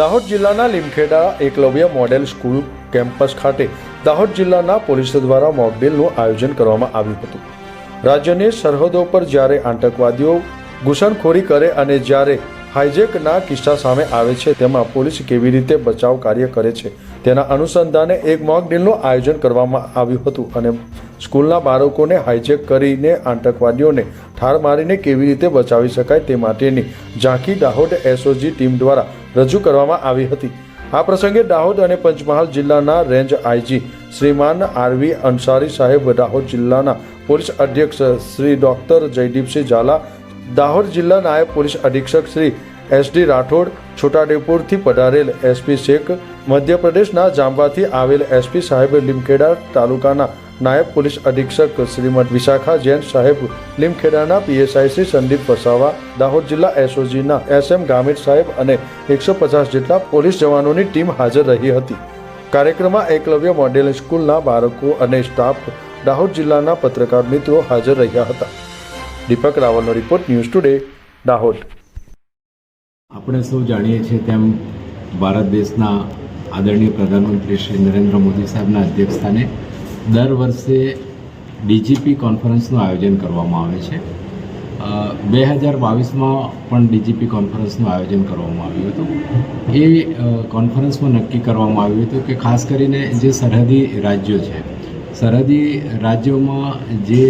દાહોદ જિલ્લાના Limkheda Eklavya model school campus ખાતે દાહોદ જિલ્લાના પોલીસ દ્વારા મોકડ્રીલનું આયોજન કરવામાં આવ્યું હતું. રાજ્યની સરહદો પર જ્યારે આતંકવાદીઓ ઘૂસણખોરી કરે અને જ્યારે હાઇજેકના કિસ્સા સામે આવે છે, તેમાં પોલીસ કેવી રીતે બચાવ કાર્ય કરે છે, તેના અનુસંધાને એક મોકડ્રીલનું આયોજન કરવામાં આવ્યું હતું અને સ્કૂલના બાળકોને હાઇજેક કરીને આતંકવાદીઓને ઠાર મારીને કેવી રીતે બચાવી શકાય તે માટેની ઝાંખી દાહોદ એસઓજી ટીમ દ્વારા રજૂ કરવામાં આવી હતી. આ પ્રસંગે દાહોદ અને પંચમહાલ જિલ્લાના રેન્જ આઈજી શ્રીમાન આરવી અંસારી સાહેબ, દાહોદ જિલ્લાના પોલીસ અધ્યક્ષ શ્રી ડોક્ટર જયદીપસિંહ ઝાલા, દાહોદ જિલ્લા નાયબ પોલીસ અધિક્ષક શ્રી એસ ડી રાઠોડ, છોટાઉદેપુરથી પધારેલ એસપી શેખ, મધ્યપ્રદેશના જાંબાથી આવેલ એસપી સાહેબ લીમખેડા તાલુકાના નાયબ પોલીસ અધિક્ષક શ્રીમદ વિશાખા જૈન સાહેબ લીમખેડાના પીએસઆઈ શ્રી સંદીપ વસાવા, દાહોદ જિલ્લા એસઓજીના એસ એમ ગામિત સાહેબ અને એકસો પચાસ જેટલા પોલીસ જવાનોની ટીમ હાજર રહી હતી. કાર્યક્રમમાં એકલવ્ય મોડેલ સ્કૂલના બાળકો અને સ્ટાફ દાહોદ જિલ્લાના પત્રકાર મિત્રો હાજર રહ્યા હતા. દીપક રાવલનો રિપોર્ટ ન્યૂઝ ટુડે, દાહોદ. આપણે સૌ જાણીએ છીએ તેમ ભારત દેશના આદરણીય પ્રધાનમંત્રી શ્રી નરેન્દ્ર મોદી સાહેબના અધ્યક્ષસ્થાને દર વર્ષે ડીજીપી કોન્ફરન્સનું આયોજન કરવામાં આવે છે. બે હજાર બાવીસમાં પણ ડીજીપી કોન્ફરન્સનું આયોજન કરવામાં આવ્યું હતું. એ કોન્ફરન્સમાં નક્કી કરવામાં આવ્યું હતું કે ખાસ કરીને જે સરહદી રાજ્યો છે, સરહદી રાજ્યોમાં જે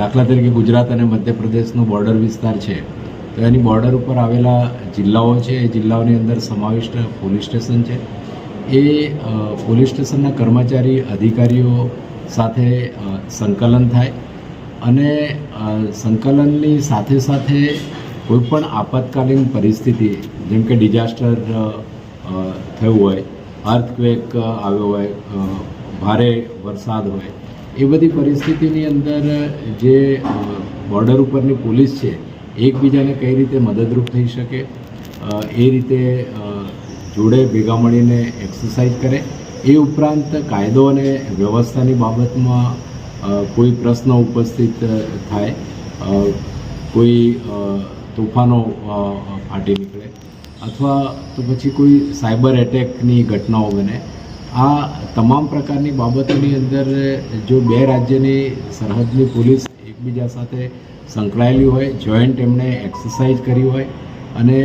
દાખલા તરીકે ગુજરાત અને મધ્યપ્રદેશનો બોર્ડર વિસ્તાર છે, તો એની બોર્ડર ઉપર આવેલા જિલ્લાઓ છે. એ જિલ્લાઓની અંદર સમાવિષ્ટ પોલીસ સ્ટેશન છે. એ પોલીસ સ્ટેશનના કર્મચારી અધિકારીઓ સાથે સંકલન થાય અને સંકલનની સાથે સાથે કોઈ પણ આપતકાલીન પરિસ્થિતિ, જેમ કે ડિઝાસ્ટર થયું હોય, અર્થક્વેક આવ્યો હોય ભારે વરસાદ હોય, એ બધી પરિસ્થિતિની અંદર જે બોર્ડર ઉપરની પોલીસ છે, એકબીજાને કઈ રીતે મદદરૂપ થઈ શકે એ રીતે જોડે ભેગા મળીને એક્સરસાઇઝ કરે. એ ઉપરાંત કાયદો અને વ્યવસ્થાની બાબતમાં કોઈ પ્રશ્ન ઉપસ્થિત થાય કોઈ તોફાનો ફાટી નીકળે અથવા તો પછી કોઈ સાયબર એટેકની ઘટનાઓ બને. આ તમામ પ્રકારની બાબતોની અંદર જો બે રાજ્યની સરહદની પોલીસ એકબીજા સાથે સંકળાયેલી હોય, જોઈન્ટ એમણે એક્સરસાઇઝ કરી હોય અને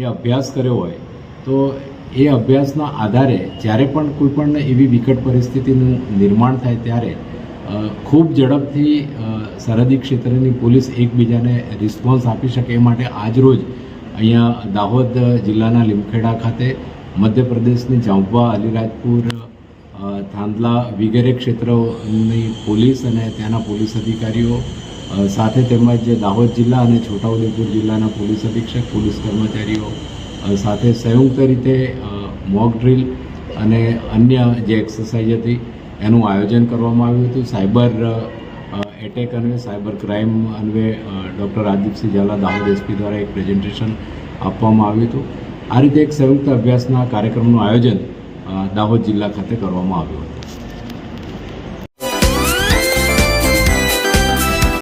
એ અભ્યાસ કર્યો હોય તો એ અભ્યાસના આધારે જ્યારે પણ કોઈ પણ એવી વિકટ પરિસ્થિતિનું નિર્માણ થાય ત્યારે ખૂબ ઝડપથી સરહદી ક્ષેત્રની પોલીસ એકબીજાને રિસ્પોન્સ આપી શકે એ માટે આજરોજ અહીંયા દાહોદ જિલ્લાના લીમખેડા ખાતે મધ્યપ્રદેશની જાંબવા, અલીરાજપુર થાંદલા વગેરે ક્ષેત્રોની પોલીસ અને ત્યાંના પોલીસ અધિકારીઓ સાથે તેમજ દાહોદ જિલ્લા અને છોટાઉદેપુર જિલ્લાના પોલીસ અધિક્ષક, પોલીસ કર્મચારીઓ સાથે સંયુક્ત રીતે મોક ડ્રીલ અને અન્ય જે એક્સરસાઇઝ હતી, એનું આયોજન કરવામાં આવ્યું હતું. સાયબર એટેક અન્વે સાયબર ક્રાઇમ અન્વે ડૉક્ટર રાજદીપસિંહ ઝાલા દાહોદ એસપી દ્વારા એક પ્રેઝન્ટેશન આપવામાં આવ્યું હતું. આ રીતે એક સંયુક્ત અભ્યાસના કાર્યક્રમનું આયોજન દાહોદ જિલ્લા ખાતે કરવામાં આવ્યું હતું.